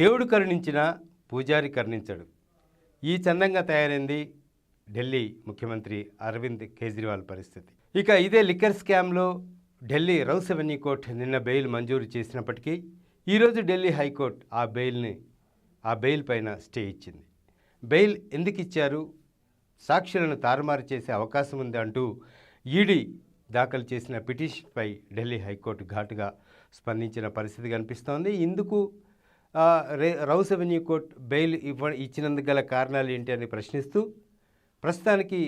దేవుడు కరుణించిన పూజారి కరుణించడు. ఈ చందంగా తయారైంది ఢిల్లీ ముఖ్యమంత్రి అరవింద్ కేజ్రీవాల్ పరిస్థితి. ఇక ఇదే లిక్కర్ స్కామ్లో ఢిల్లీ రౌస్ అవెన్యూ కోర్టు నిన్న బెయిల్ మంజూరు చేసినప్పటికీ ఈరోజు ఢిల్లీ హైకోర్టు ఆ బెయిల్ని ఆ బెయిల్ పైన స్టే ఇచ్చింది. బెయిల్ ఎందుకు ఇచ్చారు? సాక్షులను తారుమారు చేసే అవకాశం ఉంది అంటూ ఈడీ దాఖలు చేసిన పిటిషన్పై ఢిల్లీ హైకోర్టు ఘాటుగా స్పందించిన పరిస్థితి కనిపిస్తోంది. ఇందుకు రౌస్ అవెన్యూ కోర్ట్ బెయిల్ ఇవ్వ ఇచ్చినందుకు గల కారణాలు ఏంటి అని ప్రశ్నిస్తూ ప్రస్తుతానికి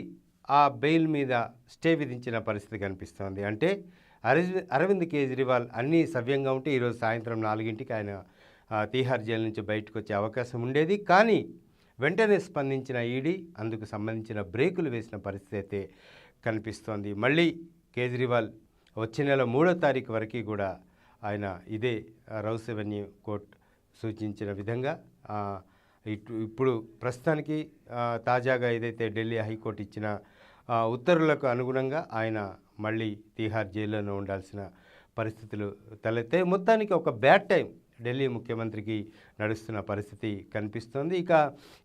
ఆ బెయిల్ మీద స్టే విధించిన పరిస్థితి కనిపిస్తోంది. అంటే అరవింద్ అరవింద్ కేజ్రీవాల్ అన్నీ సవ్యంగా ఉంటే ఈరోజు సాయంత్రం నాలుగింటికి ఆయన తీహార్ జైలు నుంచి బయటకు వచ్చే అవకాశం ఉండేది. కానీ వెంటనే స్పందించిన ఈడీ అందుకు సంబంధించిన బ్రేకులు వేసిన పరిస్థితి అయితే కనిపిస్తోంది. మళ్ళీ కేజ్రీవాల్ వచ్చే నెల మూడో తారీఖు వరకు కూడా ఆయన ఇదే రౌస్ అవెన్యూ కోర్ట్ సూచించిన విధంగా ఇటు ఇప్పుడు ప్రస్తుతానికి తాజాగా ఏదైతే ఢిల్లీ హైకోర్టు ఇచ్చిన ఉత్తర్వులకు అనుగుణంగా ఆయన మళ్ళీ తీహార్ జైల్లోనే ఉండాల్సిన పరిస్థితులు తలెత్తాయి మొత్తానికి ఒక బ్యాడ్ టైం ఢిల్లీ ముఖ్యమంత్రికి నడుస్తున్న పరిస్థితి కనిపిస్తోంది. ఇక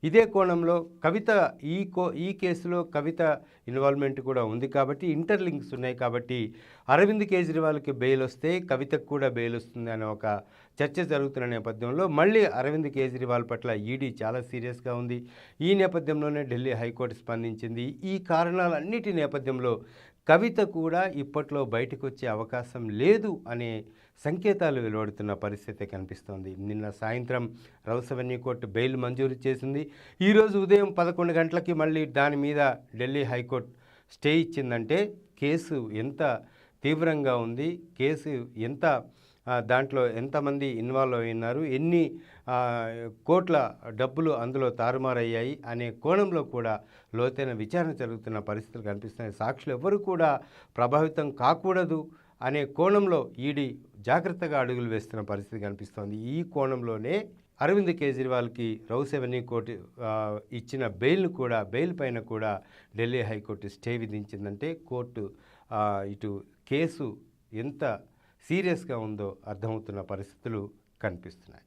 ఇదే కోణంలో కవిత ఈ కో ఈ కేసులో కవిత ఇన్వాల్వ్మెంట్ కూడా ఉంది కాబట్టి ఇంటర్లింక్స్ ఉన్నాయి కాబట్టి అరవింద్ కేజ్రీవాల్కి బెయిల్ వస్తే కవితకు కూడా బెయిల్ వస్తుంది అనే ఒక చర్చ జరుగుతున్న నేపథ్యంలో మళ్ళీ అరవింద్ కేజ్రీవాల్ పట్ల ఈడీ చాలా సీరియస్గా ఉంది. ఈ నేపథ్యంలోనే ఢిల్లీ హైకోర్టు స్పందించింది. ఈ కారణాలన్నిటి నేపథ్యంలో కవిత కూడా ఇప్పట్లో బయటకు వచ్చే అవకాశం లేదు అనే సంకేతాలు వెలువడుతున్న పరిస్థితి కనిపిస్తోంది. నిన్న సాయంత్రం రౌస్ అవెన్యూ కోర్టు బెయిల్ మంజూరు చేసింది. ఈరోజు ఉదయం పదకొండు గంటలకి మళ్ళీ దాని మీద ఢిల్లీ హైకోర్టు స్టే ఇచ్చిందంటే కేసు ఎంత తీవ్రంగా ఉంది కేసు ఎంత దాంట్లో ఎంతమంది ఇన్వాల్వ్ అయినారు ఎన్ని కోట్ల డబ్బులు అందులో తారుమారయ్యాయి అనే కోణంలో కూడా లోతైన విచారణ జరుగుతున్న పరిస్థితులు కనిపిస్తున్నాయి. సాక్షులు ఎవరు కూడా ప్రభావితం కాకూడదు అనే కోణంలో ఈడీ జాగ్రత్తగా అడుగులు వేస్తున్న పరిస్థితి కనిపిస్తోంది. ఈ కోణంలోనే అరవింద్ కేజ్రీవాల్కి రౌస్ కోర్టు ఇచ్చిన బెయిల్ను కూడా బెయిల్ పైన కూడా ఢిల్లీ హైకోర్టు స్టే విధించిందంటే కోర్టు ఇటు కేసు ఎంత సీరియస్గా ఉందో అర్థమవుతున్న పరిస్థితులు కనిపిస్తున్నాయి.